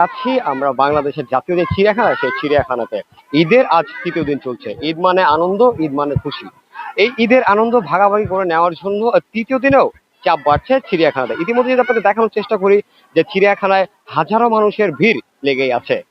আছি, আমরা বাংলাদেশের জাতীয় যে চিড়িয়াখানা, সেই চিড়িয়াখানাতে। ঈদের আজ তৃতীয় দিন চলছে। ঈদ মানে আনন্দ, ঈদ মানে খুশি। এই ঈদের আনন্দ ভাগাভাগি করে নেওয়ার জন্য তৃতীয় দিনেও চাপ বাড়ছে চিড়িয়াখানাতে। ইতিমধ্যে যদি আপনাদের দেখানোর চেষ্টা করি যে চিড়িয়াখানায় হাজারো মানুষের ভিড় লেগেই আছে।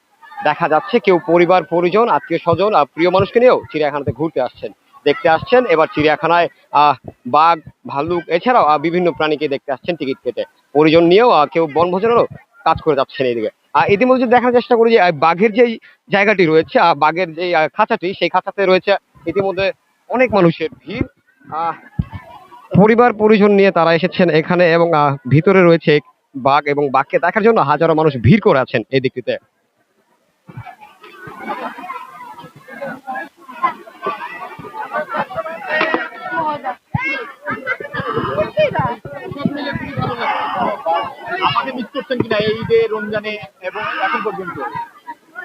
দেখা যাচ্ছে কেউ পরিবার, পরিজন, আত্মীয় স্বজন আর প্রিয় মানুষকে নিয়েও চিড়িয়াখানাতে ঘুরতে আসছেন। দেখতে আসছেন, এবার চিড়িয়াখানায়, আহ, বাঘ, ভাল্লুক, এছাড়াও বিভিন্ন প্রাণীকে দেখতে আসছেন টিকিট কেটে। পরিজন নিয়েও কেউ বনভোজনেরও কাজ করে যাচ্ছেন এইদিকে। ইতিমধ্যে দেখার চেষ্টা করি যে বাঘের যে জায়গাটি রয়েছে আর বাঘের যে খাঁচাটি, সেই খাঁচাতে রয়েছে ইতিমধ্যে অনেক মানুষের ভিড়। পরিবার, পরিজন নিয়ে তারা এসেছেন এখানে এবং ভিতরে রয়েছে বাঘ এবং বাঘকে দেখার জন্য হাজারো মানুষ ভিড় করে আছেন এই দিকটিতে আমাকে মিস করছেন কিনা এই ঈদে রমজানে এবং এখন পর্যন্ত?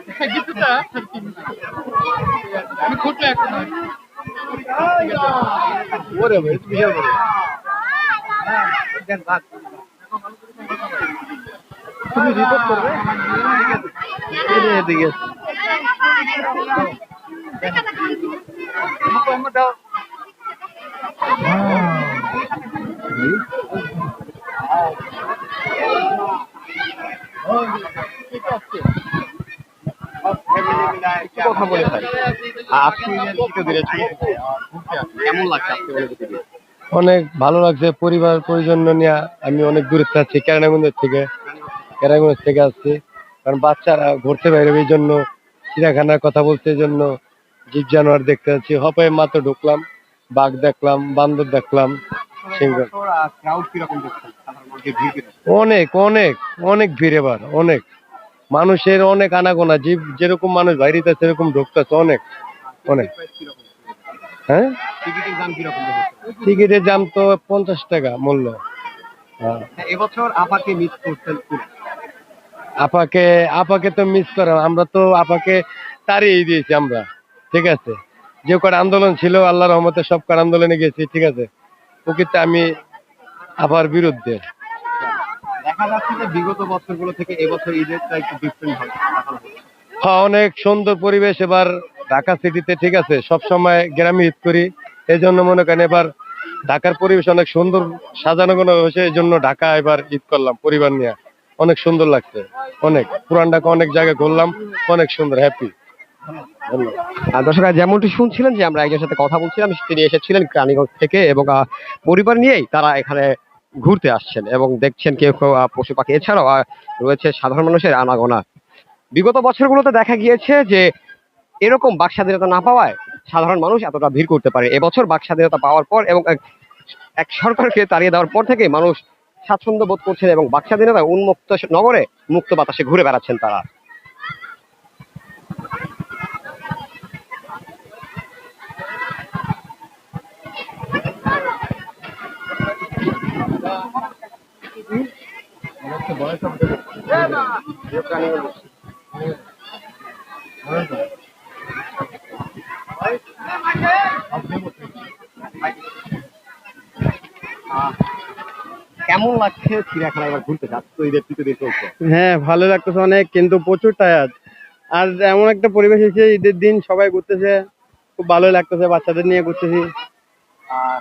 হ্যাঁ, আমি খুঁজলে এখন। ওরে ভাই বিশাল বড় তুমি রিপোর্ট করবে? এদিকে দাও। কথা বলে ভাই। আজকে কেমন লাগছে আজকে? অনেক ভালো লাগছে পরিবার পরিজন নিয়ে আমি অনেক দূরে আছি কেরানাগঞ্জের থেকে কেরানাগঞ্জ থেকে আসছি। কারণ বাচ্চারা ঘুরতে বাইরে এই জন্য চিড়িয়াখানার কথা বলতে জন্য জীব জানোয়ার দেখতে যাচ্ছি। হপায় মাত্র ঢুকলাম বাঘ দেখলাম বান্দর দেখলাম? অনেক অনেক অনেক ভিড় এবার অনেক। মানুষের অনেক আনাগোনা জীব যেরকম মানুষ বাইরেতে সেরকম ঢুকতেছে অনেক অনেক। হ্যাঁ? টিকিটের দাম তো পঞ্চাশ টাকা মূল্য। হ্যাঁ। হ্যাঁ, এবছর আপাকে মিস করছেন আপাকে আপাকে তো মিস করা আমরা তো আপাকে তাড়িয়ে দিয়েছি আমরা ঠিক আছে? যে কটা আন্দোলন ছিল আল্লাহ রহমতে সব কটা আন্দোলনে গেছি ঠিক আছে? প্রকৃতি আমি আপার বিরুদ্ধে দেখা যাচ্ছে যে বিগত বছরগুলো থেকে এবছর ঈদেরটা একটু ডিফারেন্ট হবে হ্যাঁ অনেক সুন্দর পরিবেশ এবার ঢাকা সিটিতে ঠিক আছে? সব সময় গ্রামে ঈদ করি এই জন্য মনে করেন এবার ঢাকার পরিবেশ অনেক সুন্দর সাজানো গোনো হয়েছে এই জন্য ঢাকা এবার ঈদ করলাম পরিবার নিয়ে। অনেক সুন্দর লাগছে অনেক। পুরান ঢাকা অনেক জায়গায় ঘুরলাম অনেক সুন্দর হ্যাপি দর্শক যেমনটি শুনছিলেন যে আমরা একজনের সাথে কথা বলছিলাম তিনি এসেছিলেন রানীগঞ্জ থেকে এবং পরিবার নিয়েই তারা এখানে ঘুরতে আসছেন এবং দেখছেন কেউ কেউ পশু পাখি। এছাড়াও রয়েছে সাধারণ মানুষের আনাগোনা। বিগত বছরগুলোতে দেখা গিয়েছে যে, এরকম বাক স্বাধীনতা না পাওয়ায় সাধারণ মানুষ এতটা ভিড় করতে পারে। এবছর বাক স্বাধীনতা পাওয়ার পর এবং এক- সরকারকে তাড়িয়ে দেওয়ার পর থেকে মানুষ স্বাচ্ছন্দ্য বোধ করছেন এবং বাক স্বাধীনতা উন্মুক্ত নগরে মুক্ত বাতাসে ঘুরে বেড়াচ্ছেন তারা। কেমন লাগছে চিড়িয়াখানা এবার ঘুরতে যাচ্ছে ঈদের দিন চলছে। হ্যাঁ ভালো লাগতেছে অনেক কিন্তু প্রচুর টায়ার্ড আর এমন একটা পরিবেশ এসে ঈদের দিন সবাই ঘুরতেছে খুব ভালো লাগতেছে বাচ্চাদের নিয়ে ঘুরতেছি। আর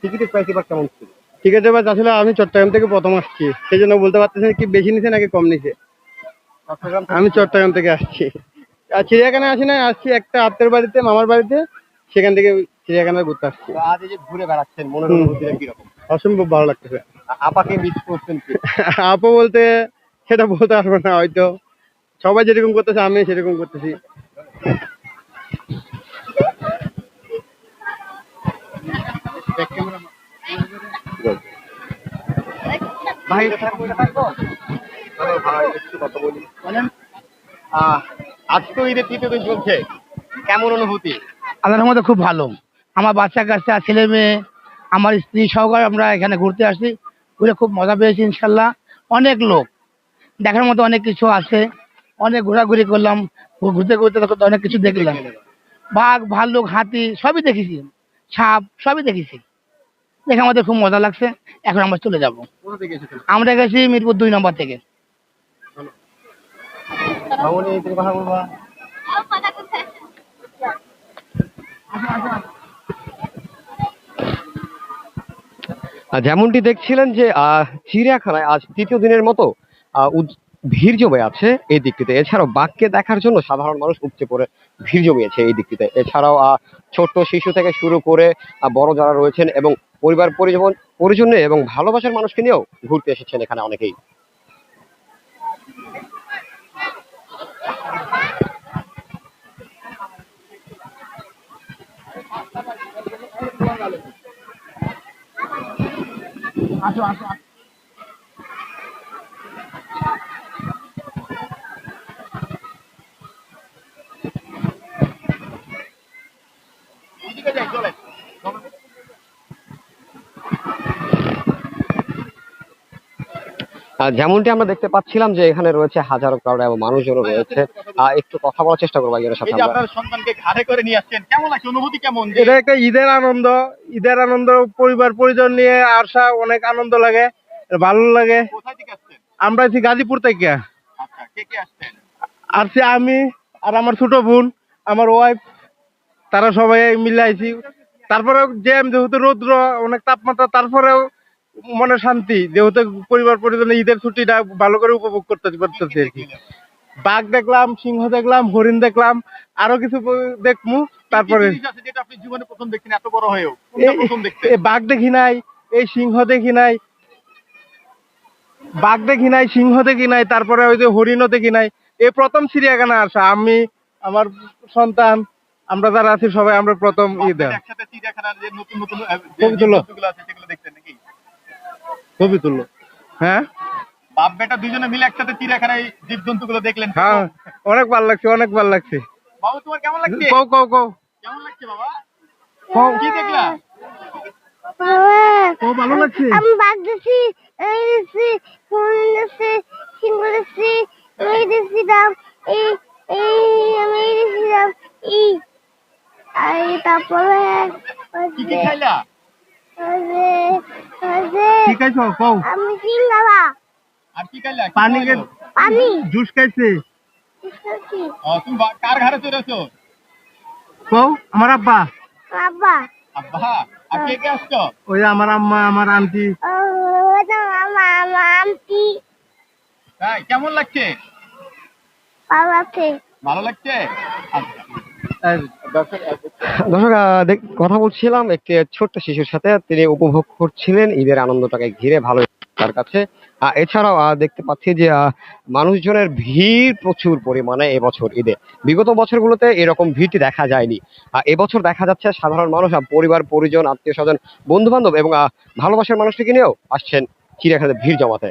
টিকিটের প্রাইস এবার কেমন ছিল? ঠিক আছে বাস আসলে আমি চট্টগ্রাম থেকে প্রথম আসছি। সেই জন্য বলতে পারতেছি কি বেশি নিছে নাকি কম নিছে? আমি চট্টগ্রাম থেকে আসছি। আর চিড়িয়াখানা আসি না আসছি একটা আত্মের বাড়িতে মামার বাড়িতে সেখান থেকে চিড়িয়াখানা ঘুরতে আসছি। আজ এই যে ঘুরে বেড়াচ্ছেন মনের হুম। অনুভূতিটা কীরকম? অসম্ভব ভালো লাগতেছে। আপাকে মিস করছেন কি? আপু বলতে সেটা বলতে পারব না হয়তো। সবাই যেরকম করতেছে আমি সেরকম করতেছি। ভাই থাকব হ্যালো ভাই একটু কথা বলি আহ, আজ তো ঈদের তৃতীয় দিন চলছে। কেমন অনুভূতি? আল্লাহর মধ্যে খুব ভালো। আমার বাচ্চা কাচ্চা ছেলে মেয়ে আমার স্ত্রী সহকারে আমরা এখানে ঘুরতে আসি ঘুরে খুব মজা পেয়েছি ইনশাল্লাহ। অনেক লোক। দেখার মতো অনেক কিছু আছে। অনেক ঘোরাঘুরি করলাম। ঘুরতে ঘুরতে তখন অনেক কিছু দেখলাম। বাঘ ভাল্লুক হাতি সবই দেখেছি। সাপ সবই দেখেছি। দেখে আমাদের খুব মজা লাগছে। এখন আমরা চলে যাব। আমরা গেছি মিরপুর দুই নম্বর থেকে। যেমনটি দেখছিলেন যে আহ, চিড়িয়াখানায় আজ তৃতীয় দিনের মতো আহ, ভিড় জমে আছে এই দিকটিতে। এছাড়াও বাঘকে দেখার জন্য সাধারণ মানুষ উপচে পড়ে ভিড় জমিয়েছে এই দিকটিতে। এছাড়াও আহ, ছোট্ট শিশু থেকে শুরু করে বড় যারা রয়েছেন এবং পরিবার পরিজন পরিজন এবং ভালোবাসার মানুষকে নিয়েও ঘুরতে এসেছেন এখানে অনেকেই। ওইদিকে যাই যেমনটি আমরা দেখতে পাচ্ছিলাম যে এখানে রয়েছে হাজারো ক্রাউড এবং মানুষজনও রয়েছে। একটু কথা বলার চেষ্টা করব সাথে আপনার সন্তানকে ঘাড়ে করে নিয়ে আসছেন কেমন লাগছে? অনুভূতি কেমন? এটা একটা ঈদের আনন্দ ঈদের আনন্দ পরিবার পরিজন নিয়ে আসা অনেক আনন্দ লাগে ভালো লাগে। কোথায় থেকে আসছেন? আমরা আছি গাজীপুর থেকে। আচ্ছা কে কে আসছেন? আসছি আমি আর আমার ছোট বোন আমার ওয়াইফ তারা সবাই মিলে আইছি তারপরেও জ্যাম যেহেতু রৌদ্র অনেক তাপমাত্রা তারপরেও মনে শান্তি যেহেতু পরিবার পরিজনে ঈদের ছুটিটা ভালো করে উপভোগ করতে পারতেছি আর কি। বাঘ দেখলাম সিংহ দেখলাম হরিণ দেখলাম আরও কিছু দেখমু তারপরে বাঘ দেখি নাই এই সিংহ দেখি নাই বাঘ দেখি নাই সিংহ দেখি নাই তারপরে ওই যে হরিণও দেখি নাই। এই প্রথম চিড়িয়াখানা আসা আমি আমার সন্তান আমরা যারা আছি সবাই আমরা প্রথম ঈদ ছবি তুলো। ছবি তুললো হ্যাঁ? বাপ বেটা দুজনে মিলে একসাথে চিড়িয়াখানায় জীবজন্তুগুলো দেখলেন হ্যাঁ অনেক ভালো লাগছে অনেক ভালো লাগছে। বাবু তোমার কেমন লাগছে? কও কও কও। কেমন লাগছে বাবা? কও। কি দেখলা? কও ভালো লাগছে? আমি বাঘ দেখছি এই দেখছি হরিণ দেখছি সিংহ দেখছি আমি দেখছিলাম এই এই আমি এই দেখছিলাম এই। আর তারপরে কি কি খাইলা? ঠিক আছে কও। আমি সিঙ্গালা আর কি খাইলা? পানি পানি। জুস খাইছে। ও, তুমি কার চড়েছো কও আমার আব্বা। বাবা আব্বা? আর কে কে আসছো? ওই আমার আম্মা আমার আন্টি। ও ওটা মামা আন্টি। তাই কেমন লাগছে? পালাতে ভালো লাগছে? আচ্ছা। দর্শক কথা বলছিলাম একটি ছোট্ট শিশুর সাথে, তিনি উপভোগ করছিলেন ঈদের আনন্দটাকে ঘিরে, ভালো তার কাছে। এছাড়াও দেখতে পাচ্ছি যে মানুষজনের ভিড় প্রচুর পরিমাণে এবছর ঈদে। বিগত বছরগুলোতে এরকম ভিড়টি দেখা যায়নি। এবছর দেখা যাচ্ছে সাধারণ মানুষ পরিবার, পরিজন আত্মীয় স্বজন বন্ধু বান্ধব এবং ভালোবাসার মানুষটিকে নিয়েও আসছেন চিড়িয়াখানাতে ভিড় জমাতে।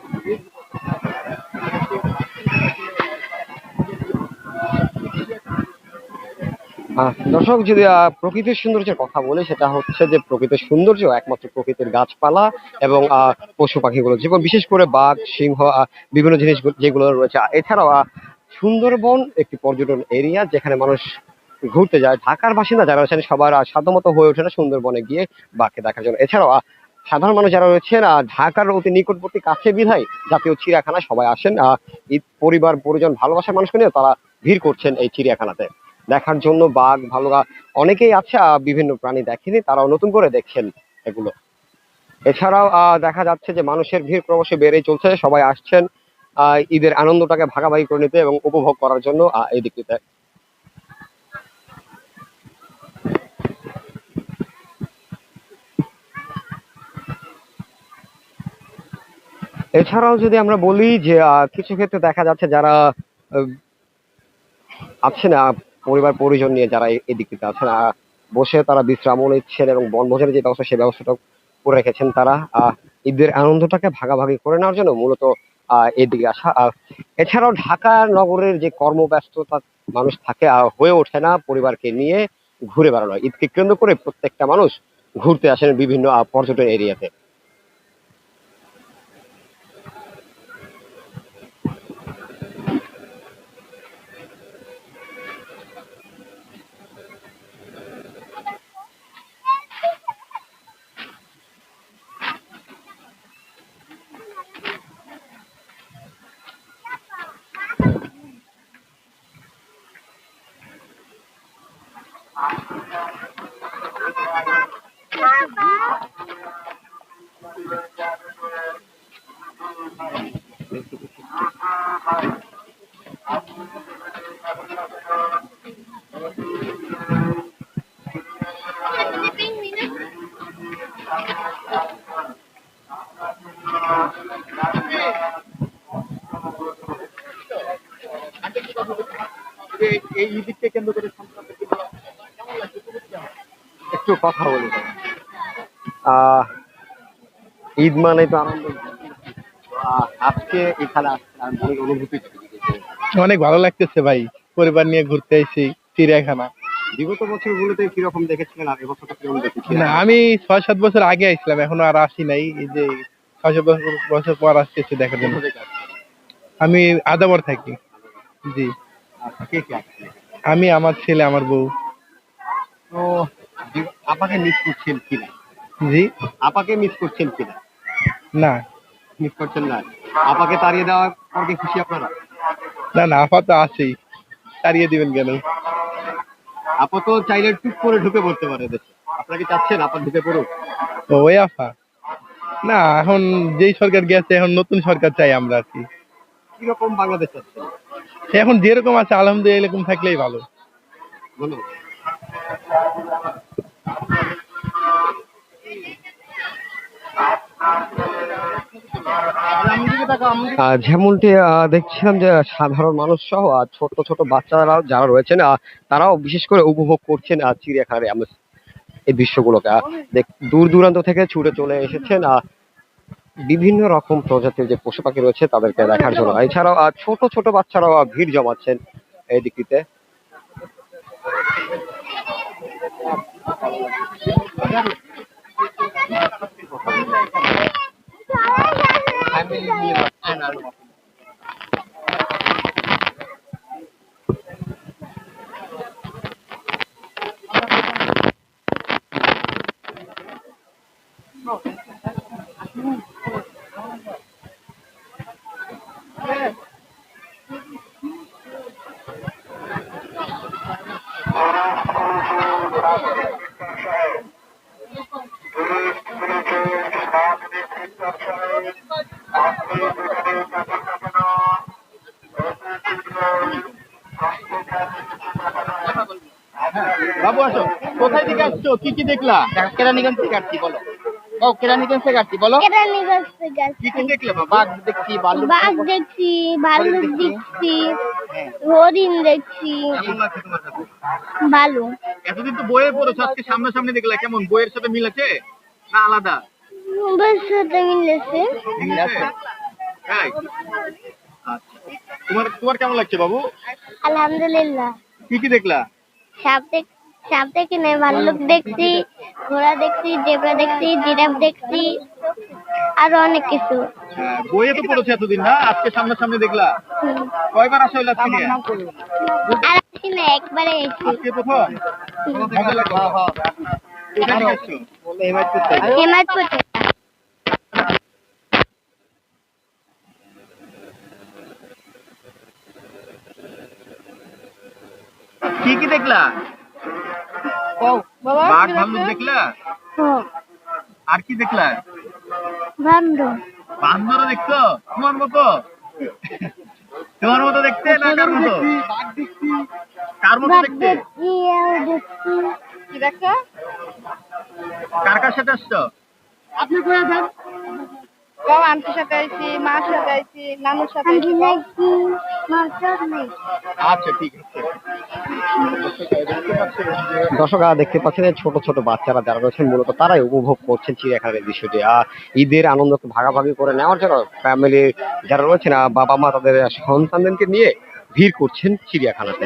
দর্শক, যদি প্রকৃতির সৌন্দর্যের কথা বলি, সেটা হচ্ছে যে প্রকৃতির সৌন্দর্য, একমাত্র প্রকৃতির গাছপালা এবং পশু পাখিগুলো। যেমন বিশেষ করে বাঘ, সিংহ বিভিন্ন জিনিস যেগুলো রয়েছে। এছাড়াও সুন্দরবন একটি পর্যটন এরিয়া যেখানে মানুষ ঘুরতে যায়। ঢাকার বাসিন্দা যারা আছেন সবার সাধ্যমতো হয়ে ওঠে না সুন্দরবনে গিয়ে বাঘকে দেখার জন্য। এছাড়াও সাধারণ মানুষ যারা রয়েছেন ঢাকার অতি নিকটবর্তী কাছে বিধায় জাতীয় চিড়িয়াখানায় সবাই আসেন। পরিবার, পরিজন, ভালোবাসার মানুষকে নিয়ে তারা ভিড় করছেন এই চিড়িয়াখানাতে। দেখার জন্য বাঘ ভালুকা অনেকেই আছে বিভিন্ন প্রাণী দেখেনি, তারাও নতুন করে দেখছেন এগুলো। এছাড়াও দেখা যাচ্ছে যে মানুষের ভিড় ক্রমশ বেড়েই চলছে, সবাই আসছেন ঈদের আনন্দটাকে ভাগাভাগি করে নিতে এবং উপভোগ করার জন্য এই দিকটিতে। এছাড়াও যদি আমরা বলি যে কিছু ক্ষেত্রে দেখা যাচ্ছে যারা আছে না পরিবার পরিজন নিয়ে যারা দিকটিতে আছেন বসে তারা বিশ্রামও নিচ্ছেন এবং বনভোজনের যে ব্যবস্থা সেই ব্যবস্থাটা করে রেখেছেন তারা। ঈদের আনন্দটাকে ভাগাভাগি করে নেওয়ার জন্য মূলত এদিকে আসা। এছাড়াও ঢাকা নগরের যে কর্মব্যস্ততা মানুষ থাকে হয়ে ওঠে না পরিবারকে নিয়ে ঘুরে বেড়ানো। ঈদকে কেন্দ্র করে প্রত্যেকটা মানুষ ঘুরতে আসেন বিভিন্ন পর্যটন এরিয়াতে। এই এই ঈদকে কেন্দ্র করে সন্তানদের জন্য কেমন লাগছে তোমার কেমন? একটু কথা বলি। ঈদ মানে তো আনন্দ। আজকে এখানে অনেক অনুভূতি অনেক ভালো লাগতেছে ভাই পরিবার নিয়ে ঘুরতে এসেছি চিড়িয়াখানা। বিগত বছরগুলোতে কীরকম দেখেছিলেন আর এবছর কীরকম দেখেছিলেন? না আমি ছয় সাত বছর আগে আসলাম এখনও আর আসি নাই। এই যে ছয় সাত বছর বছর পর আসতেছি দেখার জন্য। আমি আদাবর থাকি। জি। আচ্ছা? আমি আমার ছেলে আমার বউ। তো আপাকে মিস করছেন কিনা? জি। আপাকে মিস করছেন কিনা? না। মিস করছেন না। আপাকে তাড়িয়ে দেওয়ার পর কি খুশি আপনারা? না না আপা তো আছেই। তাড়িয়ে দিবেন কেন? আপা তো চাইলে টুক করে ঢুকে পড়তে পারে দেশে। আপনারা কি চাচ্ছেন আপা ঢুকে পড়ুক? ও ওই আফা না এখন যেই সরকার গেছে এখন নতুন সরকার চাই আমরা আর কি। কীরকম বাংলাদেশ চাচ্ছেন এখন যেরকম আছে আলহামদুলিল্লাহ এরকম থাকলেই ভালো। ধন্যবাদ। যেমনটি দেখছিলাম যে সাধারণ মানুষ সহ ছোট ছোট বাচ্চারা যারা রয়েছেন তারাও বিশেষ করে উপভোগ করছেন চিড়িয়াখানার এই দৃশ্যগুলোকে। দূর দূরান্ত থেকে ছুটে চলে এসেছেন বিভিন্ন রকম প্রজাতির যে পশু পাখি রয়েছে তাদেরকে দেখার জন্য। এছাড়াও ছোট ছোট বাচ্চারাও ভিড় জমাচ্ছেন এই দিকটিতে। 还没离我，按那个。বাবু আসো। কোথায় থেকে আসছো? কি কি দেখলা? কেরানীগঞ্জ থেকে আসছি বলো। ও কেরানীগঞ্জ থেকে আসছি বলো। কেরানীগঞ্জ থেকে কি কি দেখলে বাবা? বাঘ দেখছি ভাল্লুক বাঘ দেখছি। ভাল্লুক দেখছি। হরিণ দেখছি। কাছে ভালো। এতদিন তো বইয়ে পড়েছো আজকে সামনাসামনি দেখলা কেমন? বইয়ের সাথে মিল আছে? না আলাদা? বেশ সাথে মিলেছে। তাই আচ্ছা তোমার তোমার কেমন লাগছে বাবু? আলহামদুলিল্লাহ। কি কি দেখলা? সাপ দেখ সাপ দেখি নাই ভাল্লুক দেখছি ঘোড়া দেখছি জেব্রা দেখছি জিরাফ দেখছি আরও অনেক কিছু। হ্যাঁ, বইয়ে তো পড়েছো এতদিন না? আজকে সামনাসামনি দেখলা? হুম। কয়বার আসা হইল আজকে? আর আসি না একবারে এসেছি। আজকে প্রথম? মজা লাগল। কোথায় থেকে আসছো হেমায়তপুর থেকে। কি দেখলা? বাঘ ভাল্লুক দেখলা? হ্যাঁ, আর কি দেখলা? বান্দর। বান্দরও দেখছ? তোমার মতো? তোমার মতো দেখতে না কার মতো? কার মতো দেখতে? কি দেখছ? কার কার সাথে আসছো? বাবা আন্টির সাথে আইছি মার সাথে আইছি নানুর সাথে আইছি। দেখছি মাছ নেই। আচ্ছা ঠিক আছে। দেখতে পাচ্ছেন দর্শক আহ, দেখতে পাচ্ছেন ছোট ছোট বাচ্চারা যারা রয়েছেন মূলত তারাই উপভোগ করছেন চিড়িয়াখানার দৃশ্যটি। আহ, ঈদের আনন্দকে ভাগাভাগি করে নেওয়ার জন্য ফ্যামিলি যারা রয়েছেন বাবা মা তাদের সন্তানদেরকে নিয়ে ভিড় করছেন চিড়িয়াখানাতে।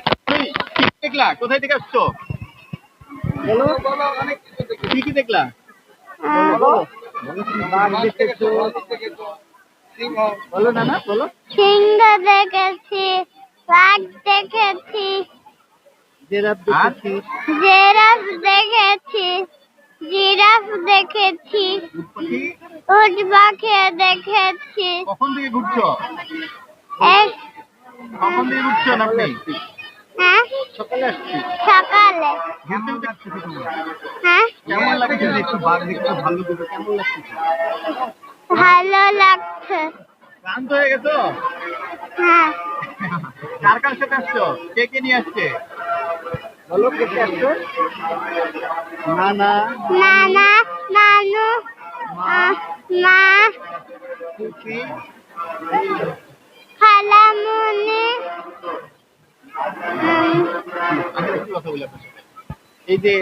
দেখলা? কোথায় থেকে আসছো? বলো। বলো অনেক কি কি দেখলা? বলো না না বলো। সিংহ দেখেছি বাঘ দেখেছি। জেরাফ দেখেছি। জেরাফ দেখেছি জিরাফ দেখেছি। উট পাখি দেখেছি। কখন থেকে ঘুরছো? এক- কখন থেকে ঘুরছো আপনি? হ্যাঁ? সকালে সকালে। হ্যাঁ? কেমন লাগছে একটু বাঘ দেখতে ভালো কেমন লাগছে? ভালো লাগছে। ক্লান্ত হয়ে গেছো? হ্যাঁ। কার কার সাথে আসছো? কে কে নিয়ে আসছে? বলো কে কে আসছো? না না নানা নানু আহ, মা। কথা বলি আপনার সাথে। এই যে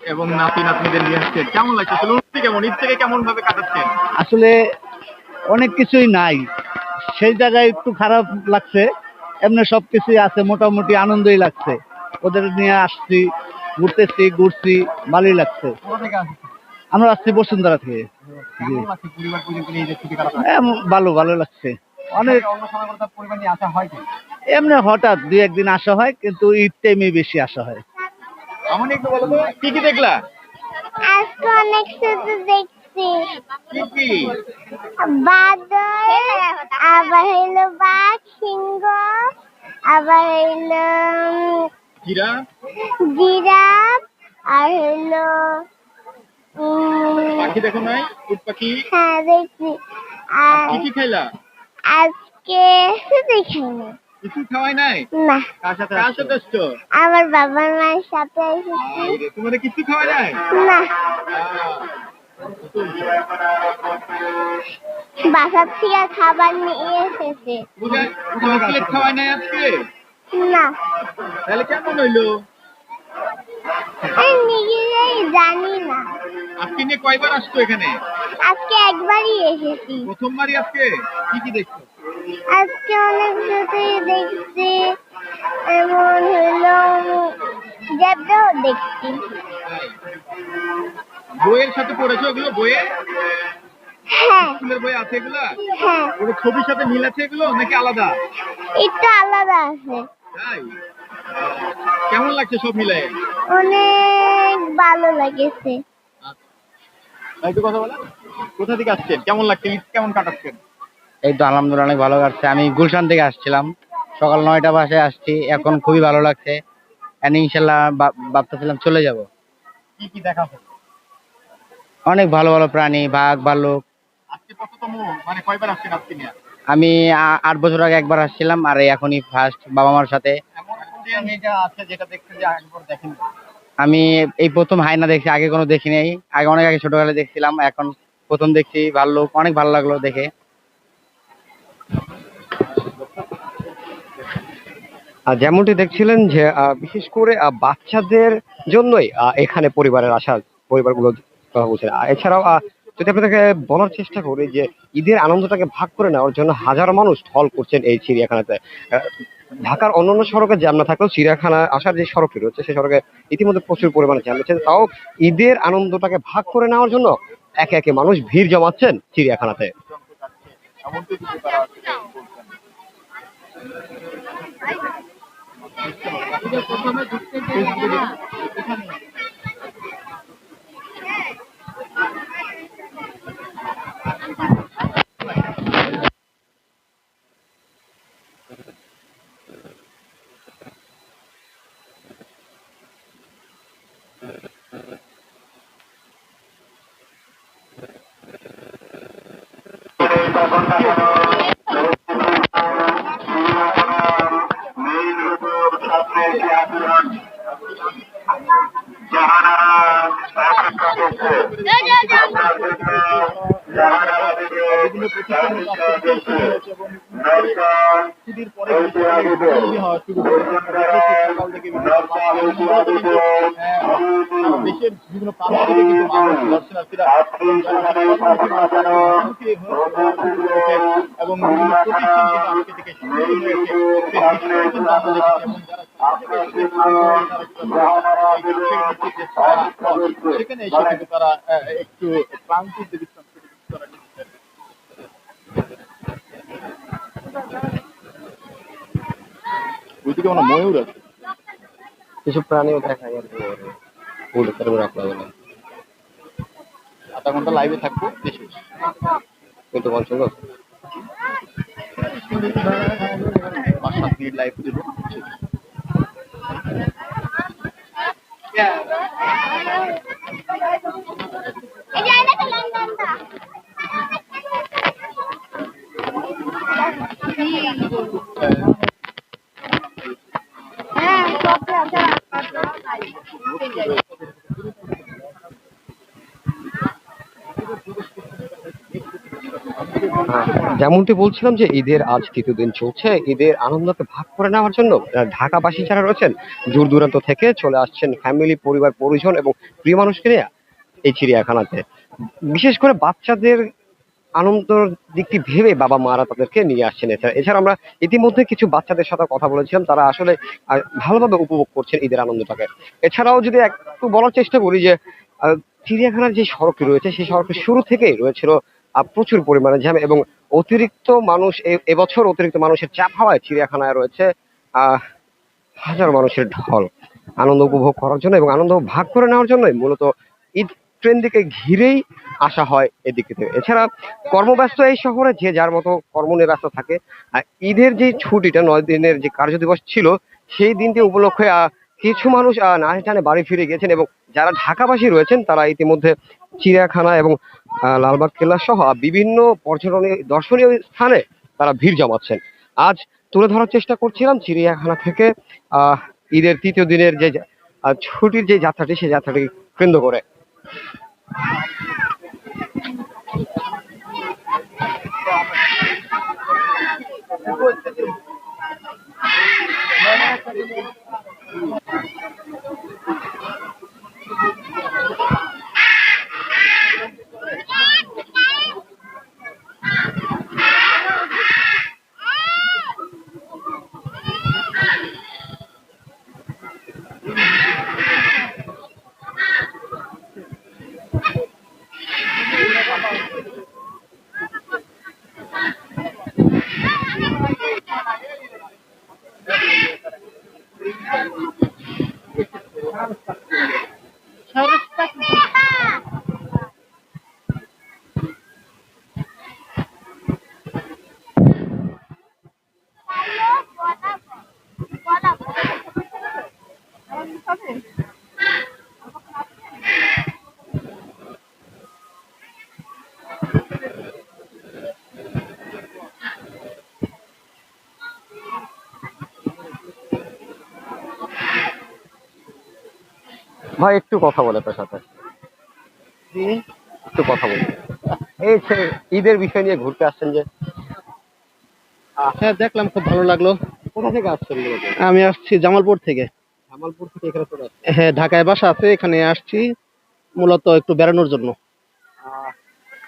এবং নাতি নাতনিদের নিয়ে আসছে কেমন লাগছে? আসলে অনুভূতি কেমন? ঈদ থেকে কেমন ভাবে কাটাচ্ছেন? আসলে অনেক কিছুই নাই। সেই জায়গায় একটু খারাপ লাগছে এমনি সব কিছুই আছে মোটামুটি আনন্দই লাগছে। ওদের নিয়ে আসছি ঘুরতেছি ঘুরছি ভালোই লাগছে। আমরা আসছি বসুন্ধরা থেকে। ভালো ভালো লাগছে। অনেক এমনি হঠাৎ দুই একদিন আসা হয় কিন্তু ঈদ টাইমে বেশি আসা হয়। আমার একটু বলো তো কি কি দেখলা? আজকে অনেক কিছু দেখছি। কি কি? বাদর আবার হইল বাঘ সিংহ আবার হইল জিরা? জিরাফ আর হইল পাখি দেখো নাই? উট পাখি? হ্যাঁ দেখছি। আর কি কি খাইলা আজকে খাইনি কিছু খাওয়াই নাই? না। কার সাথে কার সাথে আসছো? আমার বাবার মায়ের সাথে এসেছি। কিছু খাওয়াই নাই? না। আহ, বাসার থেকে খাবার নিয়ে এসেছে। খাওয়াই নাই আজকে? না। তাহলে কেমন হইল? আমি নিজেরাই জানি না। আজকে নিয়ে কয়বার আসছো এখানে? আজকে একবারই এসেছি। প্রথমবারই আজকে? কি কি দেখছ? আজকে অনেক কিছুই দেখছি এমন হইল জেব্রাও দেখছি। বইয়ের সাথে পড়েছো এগুলো? বইয়ে? হ্যাঁ। স্কুলের বই আছে এগুলা? হ্যাঁ। ওগুলো ছবির সাথে মিল আছে এগুলো নাকি আলাদা? একটু আলাদা আছে। তাই? কেমন লাগছে সব অনেক ভালো লাগেছে। একটু কথা বলা। কোথা থেকে আসছেন? কেমন লাগছে? ঈদ কেমন কাটাচ্ছেন? এই তো আলহামদুলিল্লাহ অনেক ভালো কাটছে। আমি গুলশান থেকে আসছিলাম। সকাল নয়টা বাসে আসছি। এখন খুবই ভালো লাগছে। ইনশাল্লাহ ভাব- ভাবতেছিলাম চলে যাব। কি কি দেখা অনেক ভালো ভালো প্রাণী বাঘ ভাল্লুক মানে কয়বার আসছেন নিয়ে? আমি আট বছর আগে একবার আসছিলাম আর এখনই ফার্স্ট বাবা মার সাথে। দেখেন। আমি এই প্রথম হায়না দেখছি আগে কোনো দেখি নাই। আগে অনেক আগে ছোটবেলায় দেখছিলাম এখন প্রথম দেখছি ভাল্লুক অনেক ভালো লাগল দেখে। যেমনটি দেখছিলেন যে বিশেষ করে বাচ্চাদের জন্যই এখানে পরিবারের আসা পরিবারগুলো কথা এছাড়াও যদি আপনাদেরকে বলার চেষ্টা করি যে, ঈদের আনন্দটাকে ভাগ করে নেওয়ার জন্য হাজারো মানুষ ঢল করছেন এই চিড়িয়াখানাতে। ঢাকার অন্যান্য সড়কে জ্যাম না থাকলেও চিড়িয়াখানা আসার যে সড়কটি রয়েছে সেই সড়কে ইতিমধ্যে প্রচুর পরিমাণে জ্যাম রয়েছে তাও ঈদের আনন্দটাকে ভাগ করে নেওয়ার জন্য একে একে মানুষ ভিড় জমাচ্ছেন চিড়িয়াখানাতে। প্রথমে ঢুকতে গেলে Gracias. সেখানে এসে কিন্তু তারা একটু ক্লান্তিতে বিশ্রাম তারা ওইদিকে আমার ময়ূর আছে। কিছু প্রাণীও দেখা যায় ফুল আধা ঘণ্টা লাইভে থাকব বেশি কিন্তু পঞ্চম পাঁচ সাত মিনিট লাইভ দেবো এই যে এটা তো লন্ডনটা হ্যাঁ সব আছে হ্যাঁ, যেমনটি বলছিলাম যে ঈদের আজ তৃতীয় দিন চলছে, ঈদের আনন্দকে ভাগ করে নেওয়ার জন্য ঢাকাবাসী যারা রয়েছেন, দূর দূরান্ত থেকে চলে আসছেন ফ্যামিলি, পরিবার, পরিজন এবং প্রিয় মানুষকে নিয়ে এই চিড়িয়াখানাতে। বিশেষ করে বাচ্চাদের আনন্দর দিকটি ভেবে বাবা মারা তাদেরকে নিয়ে আসছেন এছাড়া। এছাড়া আমরা ইতিমধ্যে কিছু বাচ্চাদের সাথে কথা বলেছিলাম, তারা আসলে ভালোভাবে উপভোগ করছেন ঈদের আনন্দটাকে। এছাড়াও যদি একটু বলার চেষ্টা করি যে চিড়িয়াখানার যে সড়কটি রয়েছে, সেই সড়কের শুরু থেকেই রয়েছিল প্রচুর পরিমাণে জ্যাম এবং অতিরিক্ত মানুষ এবছর অতিরিক্ত মানুষের চাপ হওয়ায় চিড়িয়াখানায় রয়েছে হাজার মানুষের ঢল। আনন্দ উপভোগ করার জন্য এবং আনন্দ ভাগ করে নেওয়ার জন্যই মূলত ঈদ ট্রেন দিকে ঘিরেই আসা হয় এদিকে থেকে এছাড়া কর্মব্যস্ত এই শহরে যে যার মতো কর্ম নিয়ে ব্যস্ত থাকে ঈদের যে ছুটিটা নয় দিনের যে কার্য দিবস ছিল সেই দিনটি উপলক্ষে কিছু মানুষ আহ, না টানে বাড়ি ফিরে গেছেন এবং যারা ঢাকাবাসী রয়েছেন তারা ইতিমধ্যে চিড়িয়াখানা এবং লালবাগ কেল্লা সহ বিভিন্ন পর্যটনীয় দর্শনীয় স্থানে তারা ভিড় জমাচ্ছেন। আজ তুলে ধরার চেষ্টা করছিলাম চিড়িয়াখানা থেকে ঈদের তৃতীয় দিনের যে ছুটির যে যাত্রাটি, সেই যাত্রাটি কেন্দ্র করে। ভাই একটু কথা বলে তোর সাথে। একটু কথা বলি। এই যে ঈদের বিষয় নিয়ে ঘুরতে আসছেন যে? হ্যাঁ দেখলাম খুব ভালো লাগল। কোথা থেকে আসছেন আমি আসছি জামালপুর থেকে। জামালপুর থেকে এখানে চলে আসছেন? হ্যাঁ ঢাকায় বাসা আছে এখানে আসছি মূলত একটু বেড়ানোর জন্য। আহ,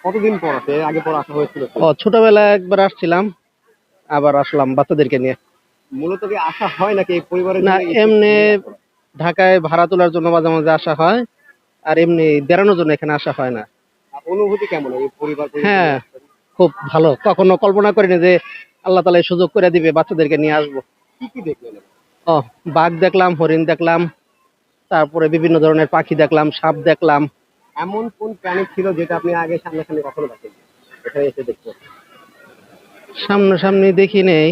কতদিন পর আছে আগে পর আসা হয়েছিল ও ছোটবেলায় একবার আসছিলাম আবার আসলাম বাচ্চাদেরকে নিয়ে। মূলত কি আসা হয় নাকি এই পরিবারের না এমনি ঢাকায় ভাড়া তোলার জন্য মাঝে মাঝে আসা হয় আর এমনি বেড়ানোর জন্য এখানে আসা হয় না। অনুভূতি কেমন এই পরিবার পরিবার হ্যাঁ। খুব ভালো। কখনো কল্পনা করিনি যে আল্লাহ তালা সুযোগ করে দিবে বাচ্চাদেরকে নিয়ে আসব। কি কি দেখলেন? ও বাঘ দেখলাম হরিণ দেখলাম তারপরে বিভিন্ন ধরনের পাখি দেখলাম সাপ দেখলাম। এমন কোন প্রাণী ছিল যেটা আপনি আগে সামনাসামনি কখনো দেখেন এখানে এসে দেখতে সামনাসামনি দেখি নেই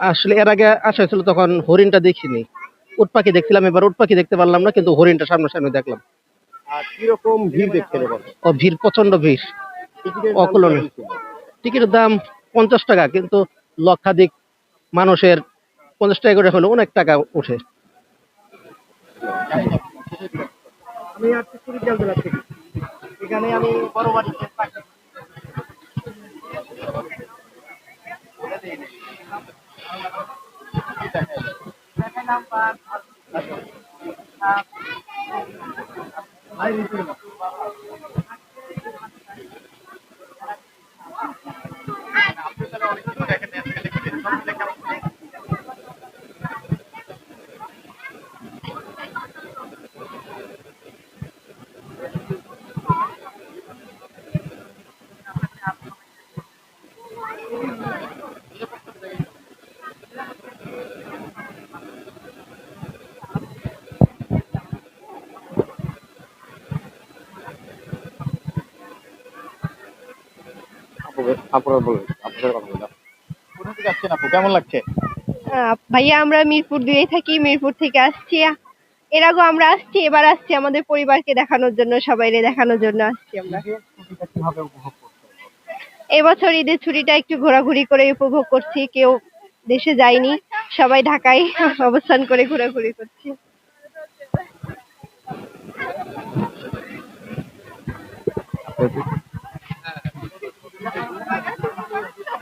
আসলে এর আগে আসা হয়েছিল তখন হরিণটা দেখিনি। উট পাখি দেখছিলাম এবার উট পাখি দেখতে পারলাম না কিন্তু হরিণটা সামনাসামনি দেখলাম। আর কীরকম ভিড় দেখছেন ও ভিড় প্রচণ্ড ভিড়। ছিল? টিকিটের দাম পঞ্চাশ টাকা কিন্তু লক্ষাধিক মানুষের পঞ্চাশ টাকা করে হলে অনেক টাকা ওঠে আমি আজকে কুড়িগ্রাম জেলা থেকে এখানে আমি বড় বাড়িতে থাকি। আপু- আপনারা বলুন আপনার সাথে কথা বললাম। কোথা থেকে আসছেন আপু? কেমন লাগছে? আহ, ভাইয়া আমরা মিরপুর দুয়ে থাকি মিরপুর থেকে আসছি। এর আগেও আমরা আসছি এবার আসছি আমাদের পরিবারকে দেখানোর জন্য সবাইরে দেখানোর জন্য আসছি আমরা। এবছর ঈদের ছুটিটা একটু ঘোরাঘুরি করে উপভোগ করছি কেউ দেশে যায়নি সবাই ঢাকায় অবস্থান করে ঘোরাঘুরি করছি।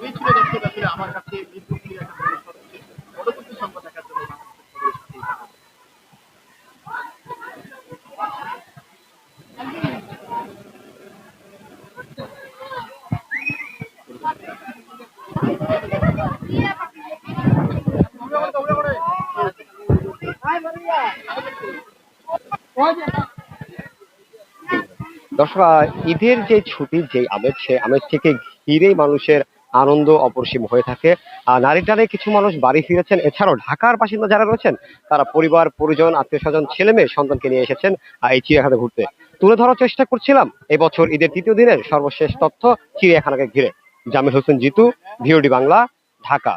এই ছিল দর্শক আসলে আমার কাছে মিরপুর থেকে একটা পরিবেশ হচ্ছে পরবর্তী সংবাদ দেখার জন্য বাংলাদেশের পরিবেশ থেকে। দর্শক ঈদের যে ছুটির যে আমেজ, সে আমেজ থেকে ঘিরেই মানুষের আনন্দ অপরিসীম হয়ে থাকে। আর নারী টানে কিছু মানুষ বাড়ি ফিরেছেন। এছাড়াও ঢাকার বাসিন্দা যারা রয়েছেন, তারা পরিবার, পরিজন আত্মীয় স্বজন ছেলে মেয়ে সন্তানকে নিয়ে এসেছেন এই চিড়িয়াখানা ঘুরতে। তুলে ধরার চেষ্টা করছিলাম এবছর ঈদের তৃতীয় দিনের সর্বশেষ তথ্য চিড়িয়াখানাকে ঘিরে। জামিল হোসেন জিতু, ভিওডি বাংলা, ঢাকা।